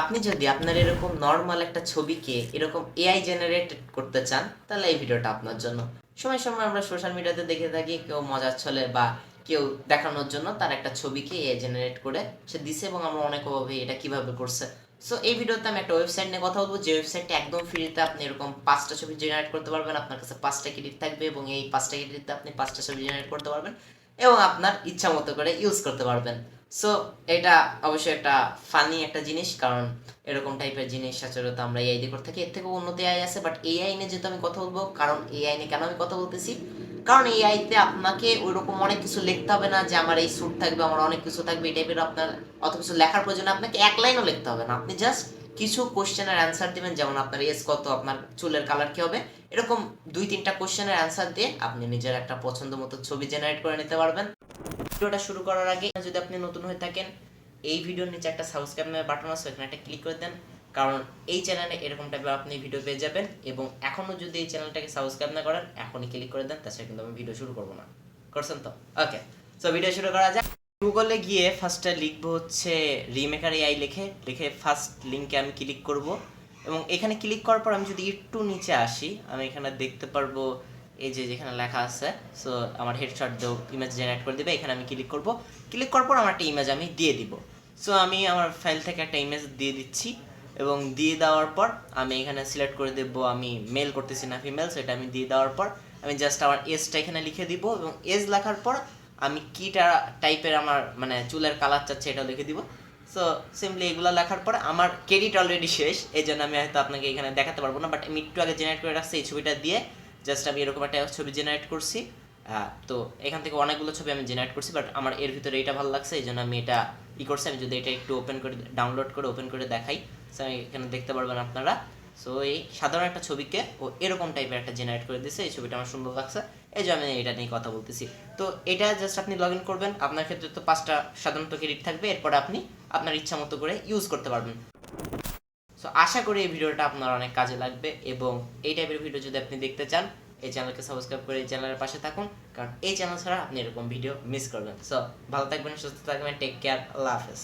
আপনি যদি আপনার এরকম নর্মাল একটা ছবিকে এরকম এআই জেনারেট করতে চান, তাহলে এই ভিডিওটা আপনার জন্য। সময় সময় আমরা সোশ্যাল মিডিয়াতে দেখে থাকি, কেউ মজার ছলে বা কেউ দেখানোর জন্য তার একটা ছবিকে এআই জেনারেট করে সে দিছে এবং আমরা অনেক অভাবে এটা কীভাবে করছে। সো এই ভিডিওতে আমি একটা ওয়েবসাইট নিয়ে কথা বলব। যে ওয়েবসাইটটা একদম ফ্রিতে আপনি এরকম পাঁচটা ছবি জেনারেট করতে পারবেন। আপনার কাছে পাঁচটা ক্রেডিট থাকবে এবং এই পাঁচটা ক্রেডিটে আপনি পাঁচটা ছবি জেনারেট করতে পারবেন এবং আপনার ইচ্ছা মতো করে ইউজ করতে পারবেন। সো এটা অবশ্যই একটা ফানি একটা জিনিস, কারণ এরকম টাইপের জিনিস সচরাচর আমরা এআই দিয়ে করে থাকি। এর থেকে উন্নত এআই আছে বাট এআই নিয়ে যেহেতু আমি কথা বলব, কারণ এআই নিয়ে কেন আমি কথা বলতেছি? কারণ এআই তে আপনাকে ওইরকম অনেক কিছু লিখতে হবে না, যে আমার এই স্যুট থাকবে, আমার অনেক কিছু থাকবে, এই টাইপের আপনার অত কিছু লেখার প্রয়োজন আপনাকে এক লাইনও লিখতে হবে না। আপনি জাস্ট কিছু কোশ্চেনের অ্যান্সার দিবেন, যেমন আপনার এজ কত, আপনার চুলের কালার কি হবে? এরকম দুই তিনটা কোশ্চেনের অ্যান্সার দিয়ে আপনি নিজের একটা পছন্দ মতো ছবি জেনারেট করে নিতে পারবেন। ভিডিওটা শুরু করার আগে যদি আপনি নতুন হয়ে থাকেন, এই ভিডিওর নিচে একটা সাবস্ক্রাইব বাটন আছে এখানে একটা ক্লিক করে দেন। কারণ এই চ্যানেলে এরকম টাইপের আপনি ভিডিও পেয়ে যাবেন এবং এখনও যদি এই চ্যানেলটাকে সাবস্ক্রাইব না করেন, এখনই ক্লিক করে দেন, তাছাড়া কিন্তু আমি ভিডিও শুরু করব না। করছেন তো? ওকে সো ভিডিও শুরু করা যাক। গুগলে গিয়ে ফার্স্টে লিখব হচ্ছে রিমেকার এআই লিখে লিখে ফার্স্ট লিঙ্কে আমি ক্লিক করব। এবং এখানে ক্লিক করার পর আমি যদি একটু নিচে আসি, আমি এখানে দেখতে পারব এই যে যেখানে লেখা আছে সো আমার হেডশট দেও ইমেজ জেনারেট করে দিবে, এখানে আমি ক্লিক করব। ক্লিক করার পর আমার একটা ইমেজ আমি দিয়ে দিব। সো আমি আমার ফাইল থেকে একটা ইমেজ দিয়ে দিচ্ছি এবং দিয়ে দেওয়ার পর আমি এখানে সিলেক্ট করে দেবো, আমি মেল করতেছি না ফিমেল সেটা আমি দিয়ে দেওয়ার পর আমি জাস্ট আমার এজটা এখানে লিখে দিব এবং এজ লেখার পর আমি কিটা টাইপের আমার মানে চুলের কালার চাচ্ছে এটা লিখে দিব। সো সিম্পলি এগুলো লেখার পর আমার ক্রেডিট অলরেডি শেষ এই জন্য আমি হয়তো আপনাকে এখানে দেখাতে পারব না বাট আমি একটু আগে জেনারেট করে রাখছি, এই ছবিটা দিয়ে জাস্ট আমি এরকম একটা ছবি জেনারেট করছি তো এখান থেকে অনেকগুলো ছবি আমি জেনারেট করছি বাট আমার এর ভিতরে এটা ভালো লাগছে, এই জন্য আমি এটা ই করছি। আমি যদি এটা একটু ওপেন করে ডাউনলোড করে ওপেন করে দেখাই আমি এখানে দেখতে পারবেন আপনারা। সো এই সাধারণ একটা ছবিকে ও এরকম টাইপের একটা জেনারেট করে দিয়েছে এই ছবিটা আমার সুন্দর লাগছে। এই যে আমি এটা নিয়ে কথা বলতেছি। তো এটা জাস্ট আপনি লগ করবেন, আপনার ক্ষেত্রে তো পাঁচটা সাধারণত ক্রেডিট থাকবে, এরপর আপনি আপনার ইচ্ছা মতো করে ইউজ করতে পারবেন। সো আশা করি এই ভিডিওটা আপনার অনেক কাজে লাগবে এবং এই টাইপের ভিডিও যদি আপনি দেখতে চান, এই চ্যানেলকে সাবস্ক্রাইব করে এই চ্যানেলের পাশে থাকুন, কারণ এই চ্যানেল ছাড়া আপনি এরকম ভিডিও মিস করবেন সো ভালো থাকবেন, সুস্থ থাকবেন টেক কেয়ার আল্লাহ হাফেজ।